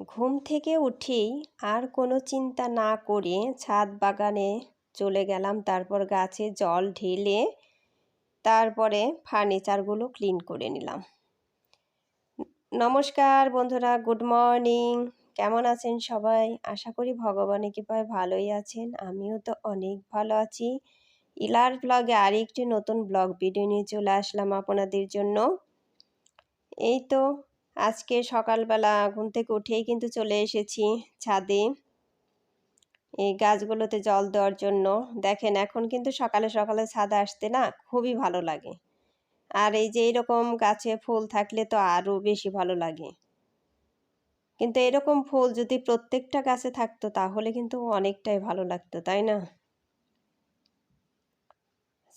ঘুম থেকে উঠেই আর কোনো চিন্তা না করে ছাদ বাগানে চলে গেলাম। তারপর গাছে জল ঢেলে তারপরে ফার্নিচারগুলো ক্লিন করে নিলাম। নমস্কার বন্ধুরা, গুড মর্নিং। কেমন আছেন সবাই? আশা করি ভগবানের কৃপায় ভালোই আছেন। আমিও তো অনেক ভালো আছি। ইলার ব্লগে আরেকটি নতুন ব্লগ ভিডিও নিয়ে চলে আসলাম আপনাদের জন্য। এই তো আজকে সকালবেলা ঘুম থেকে উঠেই কিন্তু চলে এসেছি ছাদে এই গাছগুলোতে জল দেওয়ার জন্য। দেখেন, এখন কিন্তু সকালে সকালে ছাদে আসতে না খুবই ভালো লাগে। আর এই যে এরকম গাছে ফুল থাকলে তো আরও বেশি ভালো লাগে। কিন্তু এরকম ফুল যদি প্রত্যেকটা গাছে থাকতো তাহলে কিন্তু অনেকটাই ভালো লাগতো, তাই না?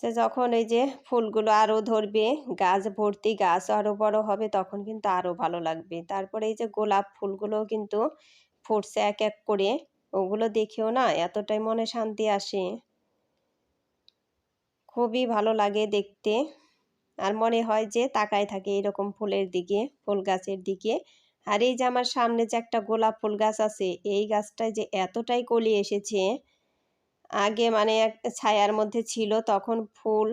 সে যখন এই যে ফুলগুলো আরও ধরবে, গাছ ভর্তি গাছ আরও বড় হবে, তখন কিন্তু আরও ভালো লাগবে। তারপরে এই যে গোলাপ ফুলগুলো কিন্তু ফুটছে এক এক করে, ওগুলো দেখেও না এতটাই মনে শান্তি আসে। খুবই ভালো লাগে দেখতে। আর মনে হয় যে তাকায় থাকে এরকম ফুলের দিকে, ফুল গাছের দিকে। আর এই যে আমার সামনে যে একটা গোলাপ ফুল গাছ আছে, এই গাছটায় যে এতটাই কলি এসেছে আগে মানে এক ছায়ার মধ্যে ছিল, তখন ফুল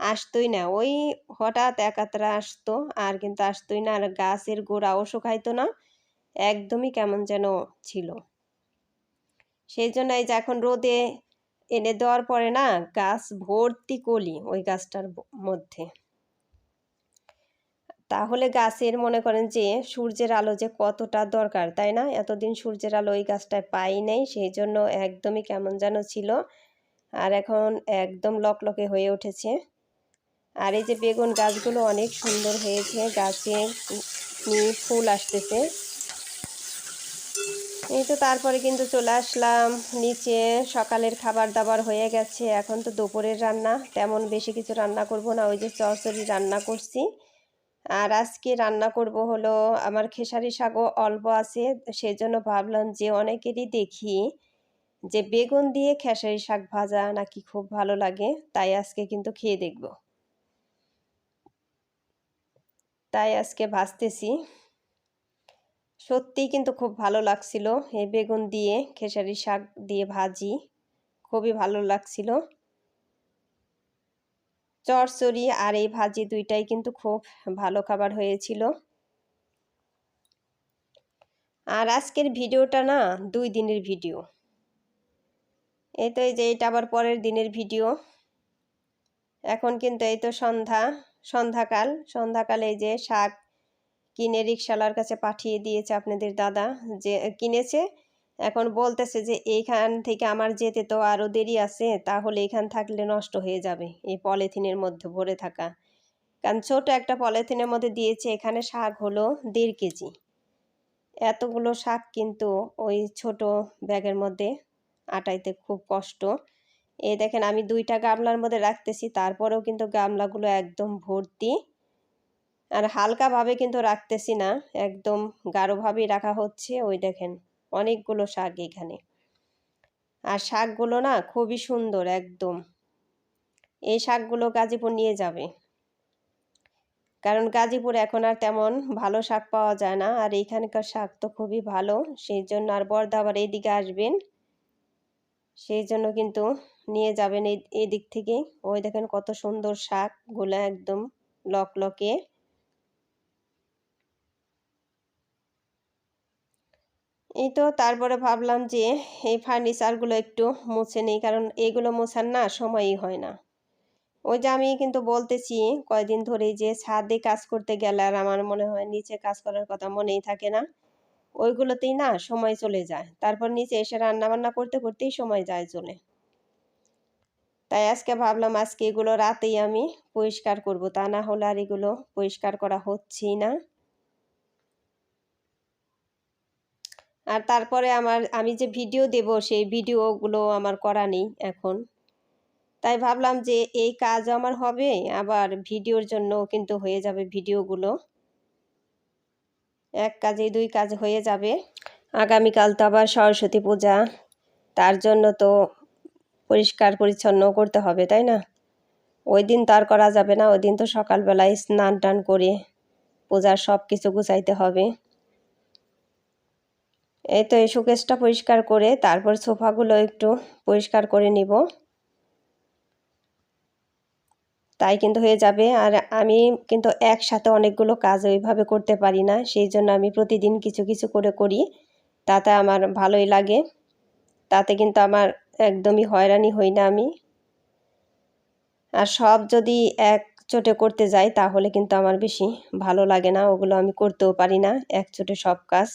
আসতোই না। ওই হঠাৎ একাত্রা আসতো, আর কিন্তু আসতোই না। আর গাছের গোড়াও শুকাইতো না, একদমই কেমন যেন ছিল। সেই জন্য এই যে এখন রোদে এনে দেওয়ার পরে না, গাছ ভর্তি কলি ওই গাছটার মধ্যে। তাহলে গাছের মনে করেন যে সূর্যের আলো যে কতটা দরকার, তাই না? এতদিন সূর্যের আলো ওই গাছটায় পাই নাই, সেই জন্য একদমই কেমন যেন ছিল। আর এখন একদম লকলকে হয়ে উঠেছে। আর এই যে বেগুন গাছগুলো অনেক সুন্দর হয়েছে, গাছে ফুল আসতেছে। এই তো তারপরে কিন্তু চলে আসলাম, নিচে সকালের খাবার দাবার হয়ে গেছে, এখন তো দুপুরের রান্না, তেমন বেশি কিছু রান্না করব না, ওই যে চরচরি রান্না করছি। আর আজকে রান্না করব হলো আমার খেসারি শাকও অল্প আছে, সেজন্য ভাবলাম যে অনেকেরই দেখি যে বেগুন দিয়ে খেসারি শাক ভাজা নাকি খুব ভালো লাগে, তাই আজকে কিন্তু খেয়ে দেখব। তাই আজকে ভাজতেছি। সত্যিই কিন্তু খুব ভালো লাগছিল এই বেগুন দিয়ে খেসারি শাক দিয়ে ভাজি, খুবই ভালো লাগছিল। চরচড়ি আর এই ভাজি দুইটাই কিন্তু খুব ভালো খাবার হয়েছিল। আর আজকের ভিডিওটা না দুই দিনের ভিডিও। এই তো এই যে এটা আবার পরের দিনের ভিডিও। এখন কিন্তু এই তো সন্ধ্যা, সন্ধ্যাকাল, সন্ধ্যাকালে এই যে শাক কিনে রিক্সালার কাছে পাঠিয়ে দিয়েছে আপনাদের দাদা যে কিনেছে। এখন বলতেছে যে, এইখান থেকে আমার যেতে তো আরও দেরি আছে, তাহলে এখান থাকলে নষ্ট হয়ে যাবে। এই পলিথিনের মধ্যে ভরে থাকা। কারণ ছোট একটা পলিথিনের মধ্যে দিয়েছে, এখানে শাক হলো দেড় কেজি। এতগুলো শাক কিন্তু ওই ছোট ব্যাগের মধ্যে আটাইতে খুব কষ্ট। এ দেখেন, আমি দুইটা গামলার মধ্যে রাখতেছি, তারপরেও কিন্তু গামলাগুলো একদম ভর্তি। আর হালকাভাবে কিন্তু রাখতেছি না, একদম গাঢ়ভাবেই রাখা হচ্ছে, ওই দেখেন। অনেকগুলো শাক এখানে। আর শাকগুলো না খুবই সুন্দর একদম। এই শাকগুলো গাজীপুর নিয়ে যাবে। কারণ গাজীপুর এখন আর তেমন ভালো শাক পাওয়া যায় না। আর এইখানকার শাক তো খুবই ভালো। সেই জন্য আর বর্দা আবার এইদিকে আসবেন। সেই জন্য কিন্তু নিয়ে যাবেন এই, এদিক থেকে। ওই দেখেন কত সুন্দর শাকগুলো একদম লকলকে। এই তো তারপরে ভাবলাম যে এই ফার্নিচারগুলো একটু মুছে নেই, কারণ এগুলো মোছার না সময়ই হয় না। ওই যে আমি কিন্তু বলতেছি, কয়দিন ধরেই যে ছাদে কাজ করতে গেলে আর আমার মনে হয় নিচে কাজ করার কথা মনেই থাকে না। ওইগুলোতেই না সময় চলে যায়। তারপর নিচে এসে রান্না বান্না করতে করতেই সময় যায় চলে। তাই আজকে ভাবলাম, আজকে এগুলো রাতেই আমি পরিষ্কার করব। তা না হলে আর এগুলো পরিষ্কার করা হচ্ছেই না। আর তারপরে আমার, আমি যে ভিডিও দেব, সেই ভিডিওগুলো আমার করা নেই এখন। তাই ভাবলাম যে এই কাজ আমার হবে, আবার ভিডিওর জন্য কিন্তু হয়ে যাবে ভিডিওগুলো এক কাজে দুই কাজ হয়ে যাবে। আগামীকাল তো আবার সরস্বতী পূজা, তার জন্য তো পরিষ্কার পরিচ্ছন্ন করতে হবে, তাই না? ওই দিন তো আর করা যাবে না, ওই দিন তো সকালবেলায় স্নান টান করে পূজার সব কিছু গুছাইতে হবে। এই তো এই শোকেসটা পরিষ্কার করে তারপর সোফাগুলো একটু পরিষ্কার করে নিব। তাই কিন্তু হয়ে যাবে। আর আমি কিন্তু একসাথে অনেকগুলো কাজ ওইভাবে করতে পারি না, সেই জন্য আমি প্রতিদিন কিছু কিছু করে করি। তাতে আমার ভালোই লাগে। তাতে কিন্তু আমার একদমই হয়রানি হই না আমি। আর সব যদি এক চোটে করতে যাই তাহলে কিন্তু আমার বেশি ভালো লাগে না, ওগুলো আমি করতেও পারি না এক চোটে সব কাজ।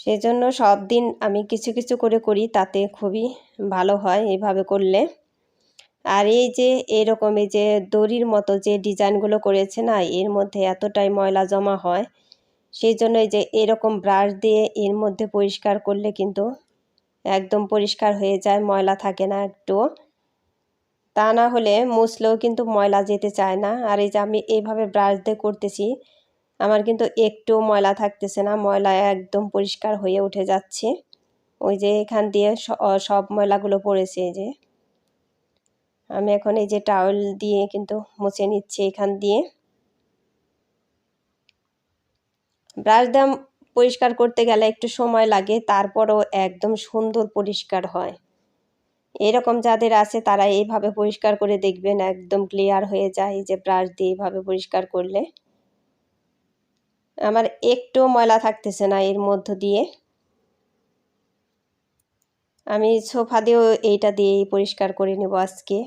সেজন্য সব দিন আমি কিছু কিছু করে করি, তাতে খুবই ভালো হয় এভাবে করলে। আর এই যে এরকম এই যে দড়ির মতো যে ডিজাইনগুলো করেছে না, এর মধ্যে এতটাই ময়লা জমা হয় সেই জন্য এই যে এরকম ব্রাশ দিয়ে এর মধ্যে পরিষ্কার করলে কিন্তু একদম পরিষ্কার হয়ে যায়, ময়লা থাকে না একটু। তা না হলে মুছলেও কিন্তু ময়লা যেতে চায় না। আর এই যে আমি এইভাবে ব্রাশ দিয়ে করতেছি আমার কিন্তু একটু ময়লা থাকতেছে না, ময়লা একদম পরিষ্কার হয়ে উঠে যাচ্ছে। ওই যে এখান দিয়ে সব ময়লাগুলো পড়েছে যে। আমি এখন এই যে টাওয়েল দিয়ে কিন্তু মুছে নিচ্ছি এখান দিয়ে। ব্রাশ দাম পরিষ্কার করতে গেলে একটু সময় লাগে, তারপরও একদম সুন্দর পরিষ্কার হয়। এরকম যাদের আছে তারা এইভাবে পরিষ্কার করে দেখবেন, একদম ক্লিয়ার হয়ে যায় যে ব্রাশ দিয়ে এইভাবে পরিষ্কার করলে। আমার একটু ময়লা থাকতেছে না এর মধ্য দিয়ে। আমি সোফা দিয়েও এইটা দিয়েই পরিষ্কার করে নেব আজকে।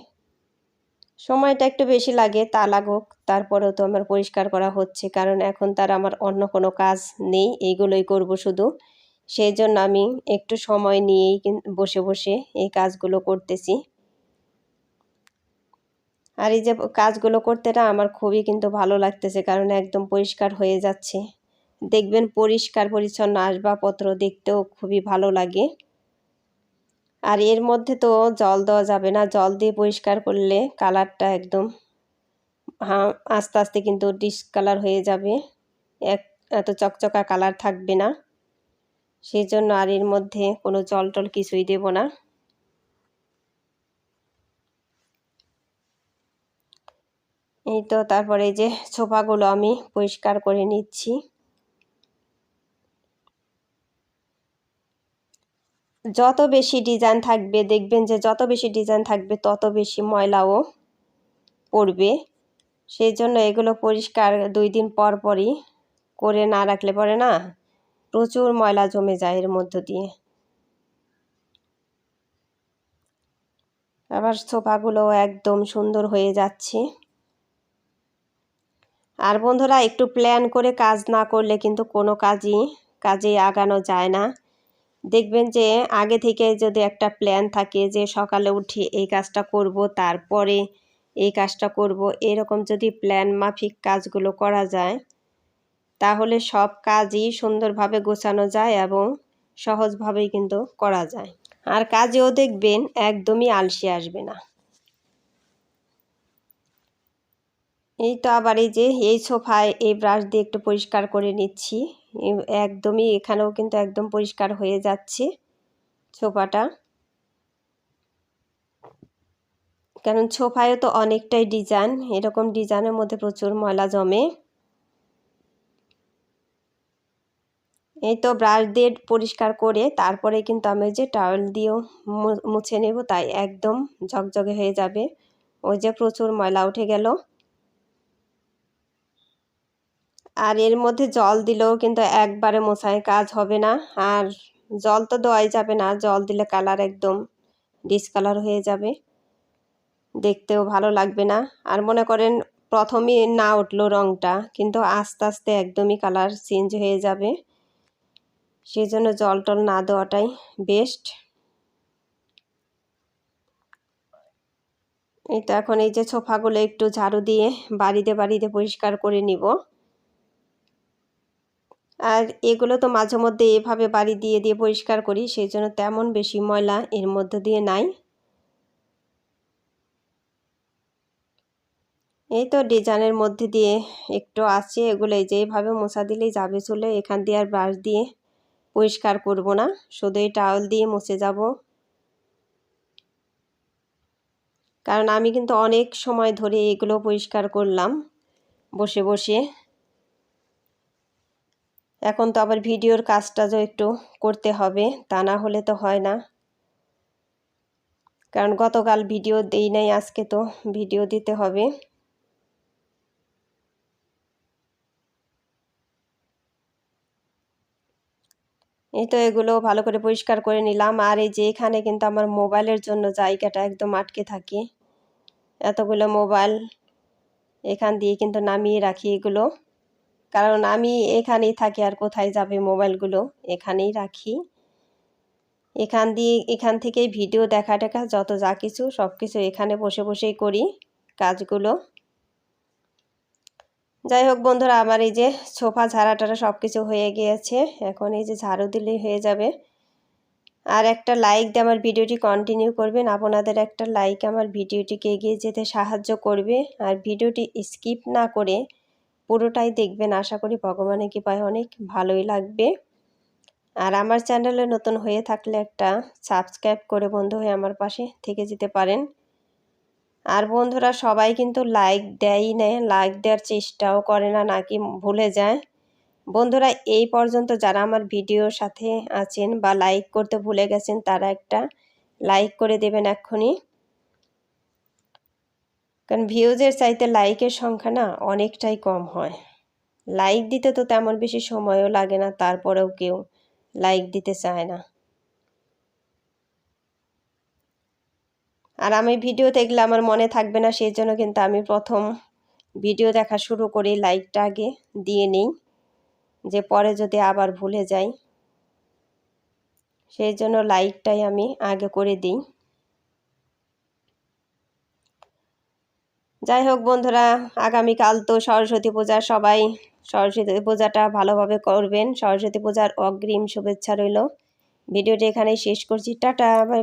সময়টা একটু বেশি লাগে, তা লাগুক, তারপরেও তো আমার পরিষ্কার করা হচ্ছে, কারণ এখন তার আমার অন্য কোনো কাজ নেই, এইগুলোই করব শুধু। সেই জন্য আমি একটু সময় নিয়েই বসে বসে এই কাজগুলো করতেছি। আর এই যে কাজগুলো করতে না আমার খুবই কিন্তু ভালো লাগতেছে, কারণ একদম পরিষ্কার হয়ে যাচ্ছে। দেখবেন পরিষ্কার, পরিচ্ছন্ন আসবাবপত্র দেখতেও খুবই ভালো লাগে। আর এর মধ্যে তো জল দেওয়া যাবে না, জল দিয়ে পরিষ্কার করলে কালারটা একদম আস্তে আস্তে কিন্তু ডিসকালার হয়ে যাবে। এক, এত চকচকা কালার থাকবে না। সেই জন্য আর এর মধ্যে কোনো জল টল কিছুই দেব না। এই তো তারপরে যে সোফাগুলো আমি পরিষ্কার করে নিচ্ছি। যত বেশি ডিজাইন থাকবে, দেখবেন যে যত বেশি ডিজাইন থাকবে, তত বেশি ময়লাও পড়বে। সেই জন্য এগুলো পরিষ্কার দুই দিন পর পরই করে না রাখলে পরে না প্রচুর ময়লা জমে যায় এর মধ্য দিয়ে। আবার সোফাগুলো একদম সুন্দর হয়ে যাচ্ছে। আর বন্ধুরা, একটু প্ল্যান করে কাজ না করলে কিন্তু কোনো কাজই কাজে আগানো যায় না। দেখবেন যে আগে থেকে যদি একটা প্ল্যান থাকে যে সকালে উঠে এই কাজটা করব, তারপরে এই কাজটা করব, এরকম যদি প্ল্যান মাফিক কাজগুলো করা যায়, তাহলে সব কাজই সুন্দরভাবে গোছানো যায় এবং সহজভাবেই কিন্তু করা যায়। আর কাজেও দেখবেন একদমই আলসে আসবে না। এই তো আবার এই যে, এই সোফায় এই ব্রাশ দিয়ে একটু পরিষ্কার করে নিচ্ছি। একদমই এখানেও কিন্তু একদম পরিষ্কার হয়ে যাচ্ছে সোফাটা। কারণ সোফায়ও তো অনেকটাই ডিজাইন, এরকম ডিজাইনের মধ্যে প্রচুর ময়লা জমে। এই তো ব্রাশ দিয়ে পরিষ্কার করে তারপরে কিন্তু আমি যে টাওয়েল দিয়েও মুছে নেব, তাই একদম ঝকঝকে হয়ে যাবে। ওই যে প্রচুর ময়লা উঠে গেল। আর এর মধ্যে জল দিলেও কিন্তু একবারে মশায় কাজ হবে না। আর জল তো দেওয়াই যাবে না, জল দিলে কালার একদম ডিসকালার হয়ে যাবে। দেখতেও ভালো লাগবে না। আর মনে করেন প্রথমে না উঠল রঙটা কিন্তু আস্তে আস্তে একদমই কালার চেঞ্জ হয়ে যাবে। সেই জন্য জল টল না দেওয়াটাই বেস্ট তো এখন এই যে সোফাগুলো একটু ঝাড়ু দিয়ে বাড়িতে বাড়িতে পরিষ্কার করে নিব। আর এগুলো তো মাঝে মধ্যে এভাবে বাড়ি দিয়ে দিয়ে পরিষ্কার করি, সেই জন্য তেমন বেশি ময়লা এর মধ্যে দিয়ে নাই। এই তো ডিজাইনের মধ্যে দিয়ে একটু আছে এগুলো, এই মশা দিলেই যাবে চলে, এখান দিয়ে আর ব্রাশ দিয়ে পরিষ্কার করব না, শুধু এই টাওয়াল দিয়ে মুছে যাব। কারণ আমি কিন্তু অনেক সময় ধরে এগুলো পরিষ্কার করলাম, বসে বসে। এখন তো আবার ভিডিওর কাজটা যে একটু করতে হবে, তা না হলে তো হয় না। কারণ গতকাল ভিডিও দেই নাই, আজকে তো ভিডিও দিতে হবে। এই তো এগুলো ভালো করে পরিষ্কার করে নিলাম। আর এই যে এখানে কিন্তু আমার মোবাইলের জন্য জায়গাটা একদম আটকে থাকে। এতগুলো মোবাইল এখান দিয়ে কিন্তু নামিয়ে রাখি এগুলো। কারণ আমি এখানেই থাকি আর কোথায় যাবে মোবাইলগুলো? এখানেই রাখি। এখান দিয়ে, এখান থেকেই ভিডিও দেখা টেখা, যত যা কিছু, সব কিছু এখানে বসে বসেই করি কাজগুলো। যাই হোক বন্ধুরা, আমার এই যে সোফা ঝাড়া টাড়া সব কিছু হয়ে গিয়েছে। এখন এই যে ঝাড়ু দিলেই হয়ে যাবে। আর একটা লাইক দিয়ে আমার ভিডিওটি কন্টিনিউ করবেন। আপনাদের একটা লাইক আমার ভিডিওটিকে এগিয়ে যেতে সাহায্য করবে। আর ভিডিওটি স্কিপ না করে পুরোটাই দেখবেন। আশা করি ভগবানের কৃপায় অনেক ভালোই লাগবে। আর আমার চ্যানেলে নতুন হয়ে থাকলে একটা সাবস্ক্রাইব করে বন্ধু হয়ে আমার পাশে থেকে যেতে পারেন। আর বন্ধুরা, সবাই কিন্তু লাইক দেয়ই নেয় লাইক দেওয়ার চেষ্টাও করে না নাকি ভুলে যায়। বন্ধুরা, এই পর্যন্ত যারা আমার ভিডিওর সাথে আছেন বা লাইক করতে ভুলে গেছেন, তারা একটা লাইক করে দেবেন এক্ষুনি। কারণ ভিউজের চাইতে লাইকের সংখ্যা না অনেকটাই কম হয়। লাইক দিতে তো তেমন বেশি সময়ও লাগে না, তারপরেও কেউ লাইক দিতে চায় না। আর আমি ভিডিও দেখলে আমার মনে থাকবে না সেই জন্য কিন্তু আমি প্রথম ভিডিও দেখা শুরু করি লাইকটা আগে, দিয়ে নিই, যে পরে যদি আবার ভুলে যাই সেই জন্য লাইকটাই আমি আগে করে দিই। যাই হোক বন্ধুরা, আগামীকাল তো সরস্বতী পূজা, সবাই সরস্বতী পূজাটা ভালোভাবে করবেন। সরস্বতী পূজার অগ্রিম শুভেচ্ছা রইল। ভিডিওটি এখানেই শেষ করছি। টাটা